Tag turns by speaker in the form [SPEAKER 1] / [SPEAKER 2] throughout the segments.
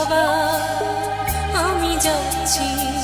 [SPEAKER 1] বাবা আমি যাচ্ছি।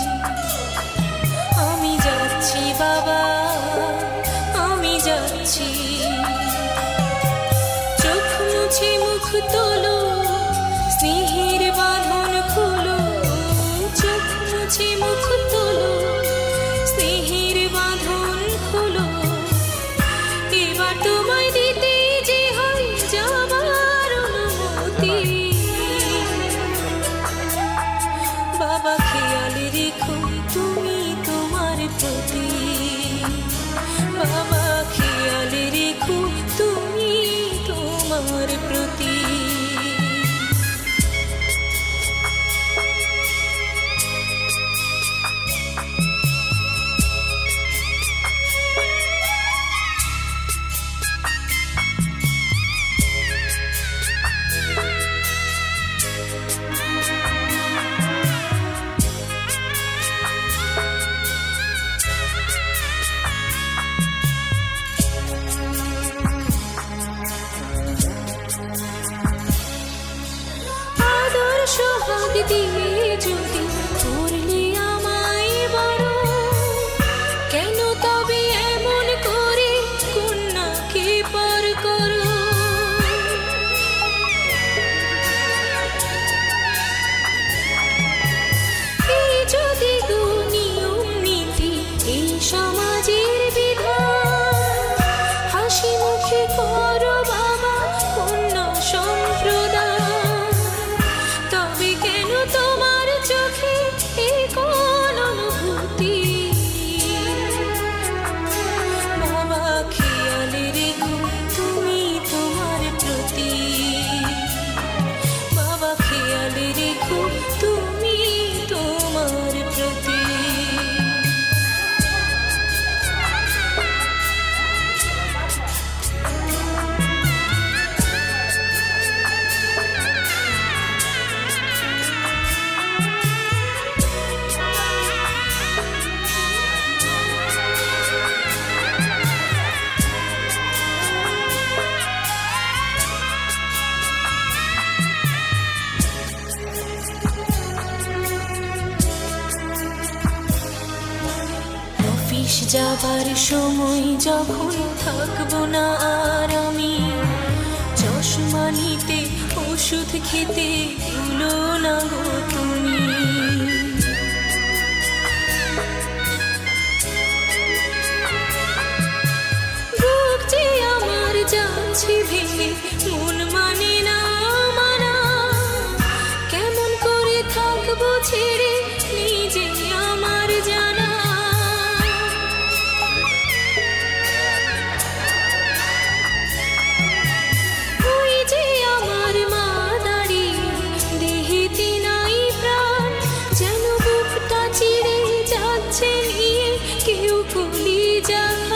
[SPEAKER 1] 去疯。যাবার সময় যখন থাকব না আর আমি, চশমা নিতে, ওষুধ খেতে দিলো না গো তুমি। আমার যাচ্ছি ভেঙে, মন মানে না মানা। কেমন করে থাকব ছেড়ে নিজে 绽放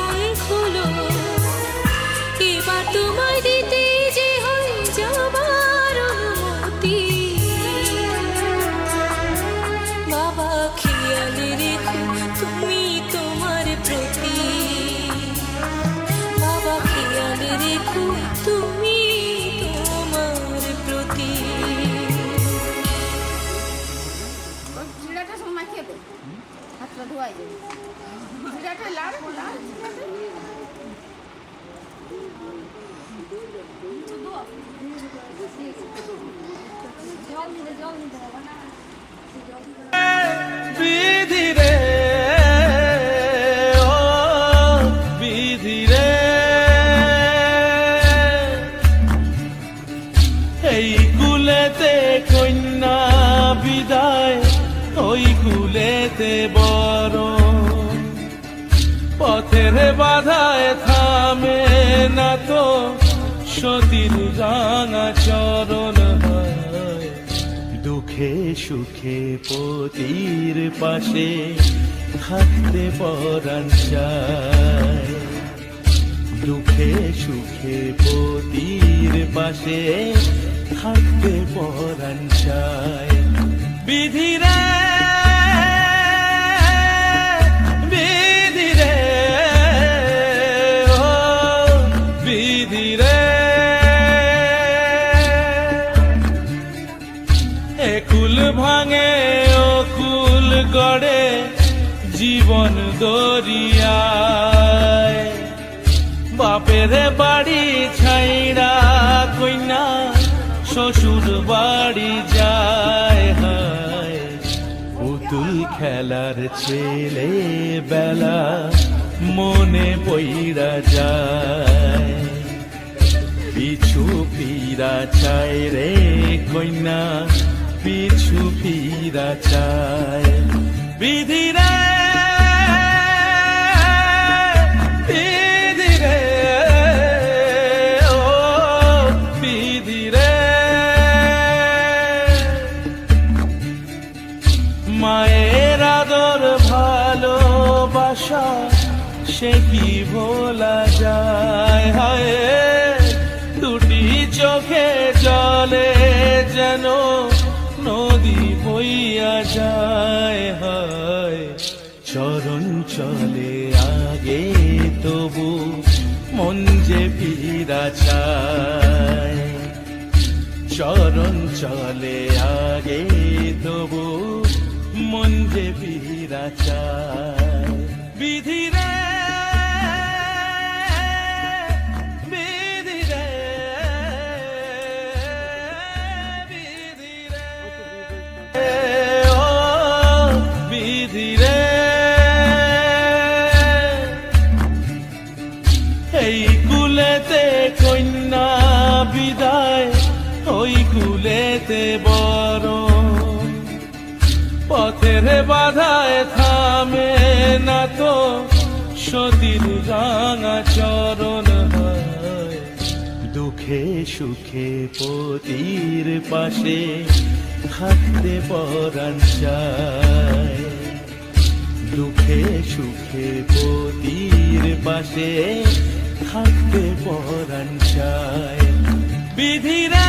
[SPEAKER 2] হাতটা ধোয়াই যাবে সিরাটা লাল লাল জল নিতে জল নিতে হবে না
[SPEAKER 3] বিদায় বড় পথের বাধায় থামে না তো সতীর রাঙা চরণ দুঃখে সুখে পতির পাশে থাকতে পরাণ দুঃখে সুখে পতির পাশে থাকতে পরাণ চায়। বিধিরে একুল ভাঙে, ও কুল গড়ে জীবন দরিয়ায়। বাপের বাড়ি ছাইড়া কইনা, শ্বশুর বাড়ি যায় হায়। পুতুল খেলার ছেলে বেলা মনে পইরা যায়। পিছু ফিরা চায় রে কইনা পিছু ফিরা চায়। বিধিরে বিধিরে ও মায়ের ভালোবাসা সে কি যায়? হায় দুটি চোখে চরণ চলে আগে, তবু মন যে ফিরা চায়। চরণ চলে আগে, তবু মন যে ফিরা চায়। কুলেতে বড় পথের বাধায় থামে না তো সতীর রাঙা চরণ দুঃখে সুখে পতির পাশে থাকতে পরাণ দুঃখে সুখে পতির পাশে থাকতে পরাণ চায়। বিধিরে